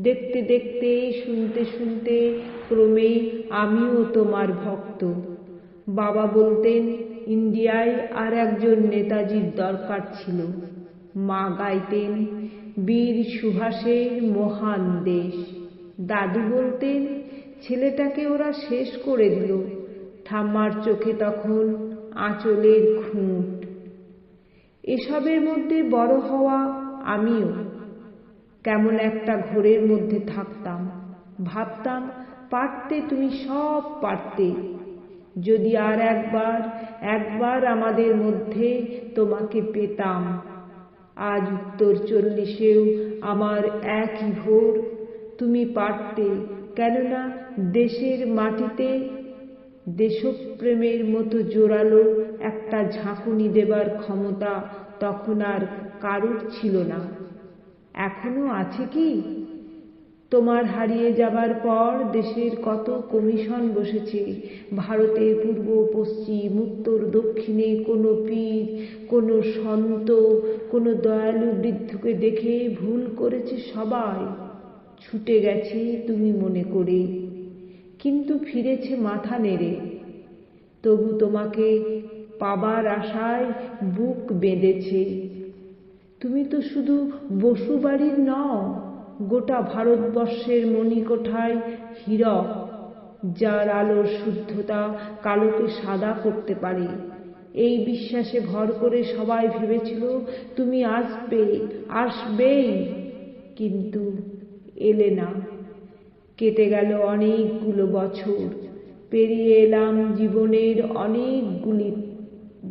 দেখতে দেখতে, শুনতে শুনতে ক্রমে আমিও তোমার ভক্ত। বাবা বলতেন, ইন্ডিয়ায় আর একজন নেতাজির দরকার ছিল। মা গাইতেন, বীর সুভাষের মহান দেশ। দাদু বলতেন, ছেলেটাকে ওরা শেষ করে দিল। ঠাম্মার চোখে তখন আঁচলের খুঁট। এসবের মধ্যে বড় হওয়া আমিও কেমন একটা ঘোরের মধ্যে থাকতাম। ভাবতাম, পারতে তুমি সব পারতে। যদি আর একবার একবার আমাদের মধ্যে তোমাকে পেতাম, আজ উত্তর চল্লিশেও আমার একই ভোর। তুমি পারতে, কেননা দেশের মাটিতে দেশপ্রেমের মতো জোরালো একটা ঝাঁকুনি দেবার ক্ষমতা তখন আর কারুর ছিল না। এখনও আছে কি? তোমার হারিয়ে যাবার পর দেশের কত কমিশন বসেছে। ভারতে পূর্ব, পশ্চিম, উত্তর, দক্ষিণে কোনো পীর, কোনো সন্ত, কোনো দয়ালু বৃদ্ধকে দেখে ভুল করেছে সবাই। ছুটে গেছে তুমি মনে করে। কিন্তু ফিরেছে মাথা নেড়ে। তবু তোমাকে পাবার আশায় বুক বেঁধেছে। তুমি তো শুধু বসুবাড়ির নও, গোটা ভারতবর্ষের মণিকোঠায় হীরক, যার আলোর শুদ্ধতা কালোকে সাদা করতে পারে। এই বিশ্বাসে ভর করে সবাই ভেবেছিল, তুমি আসবে, আসবেই। কিন্তু এলে না। কেটে গেল অনেকগুলো বছর। পেরিয়ে এলাম জীবনের অনেকগুলি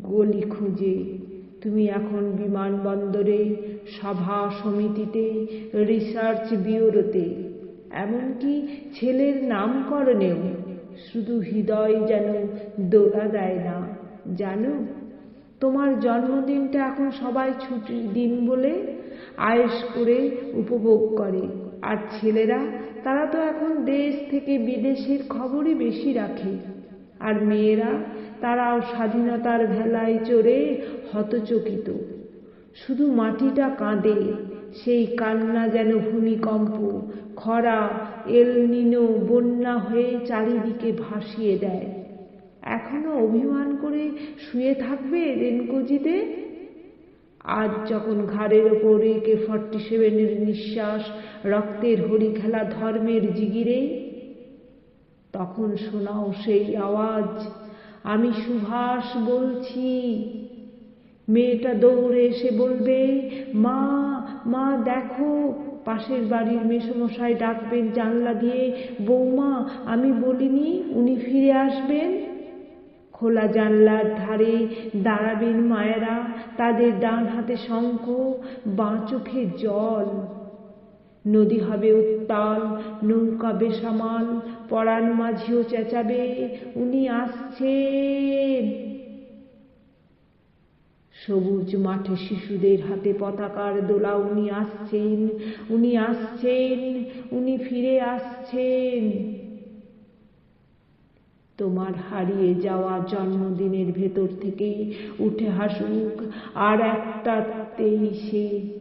গলি খুঁজে। তুমি এখন বিমানবন্দরে, সভা সমিতিতে রিসার্চ ব্যুরোতে এমনকি ছেলের নামকরণেও শুধু হৃদয় যেন দোলা দেয় না। জানো, তোমার জন্মদিনটা এখন সবাই ছুটির দিন বলে আয়েস করে উপভোগ করে। আর ছেলেরা, তারা তো এখন দেশ থেকে বিদেশের খবরই বেশি রাখে। আর মেয়েরা তারাও স্বাধীনতার ভেলায় চড়ে হতচকিত। শুধু মাটিটা কাঁদে, সেই কান্না যেন ভূমিকম্প, খরা এল নিনো বন্যা হয়ে চারিদিকে ভাসিয়ে দেয়। এখনও অভিমান করে শুয়ে থাকবে রেনকোজিতে? আজ যখন ঘাড়ের ওপর একে ফর্টি সেভেনের নিঃশ্বাস, রক্তের হরি খেলা ধর্মের জিগিরে, তখন শোনাও সেই আওয়াজ আমি সুভাষ বলছি। মেয়েটা দৌড়ে এসে বলবে, মা মা, দেখো, পাশের বাড়ির মেসমশাই ডাকবেন জানলা দিয়ে, বৌমা, আমি বলিনি উনি ফিরে আসবেন? খোলা জানলার ধারে দাঁড়াবেন মায়েরা, তাদের ডান হাতে শঙ্খ, বাঁ চোখে জল। নদী হবে উত্তাল, নৌকা বেসামাল, পরাণ মাঝিও চেঁচাবে, উনি আসছেন। সবুজ মাঠে শিশুদের হাতে পতাকার দোলা, উনি আসছেন উনি আসছেন, উনি ফিরে আসছেন। তোমার হারিয়ে যাওয়া জন্মদিনের ভেতর থেকে উঠে হাসুক, আর একটা তেইশে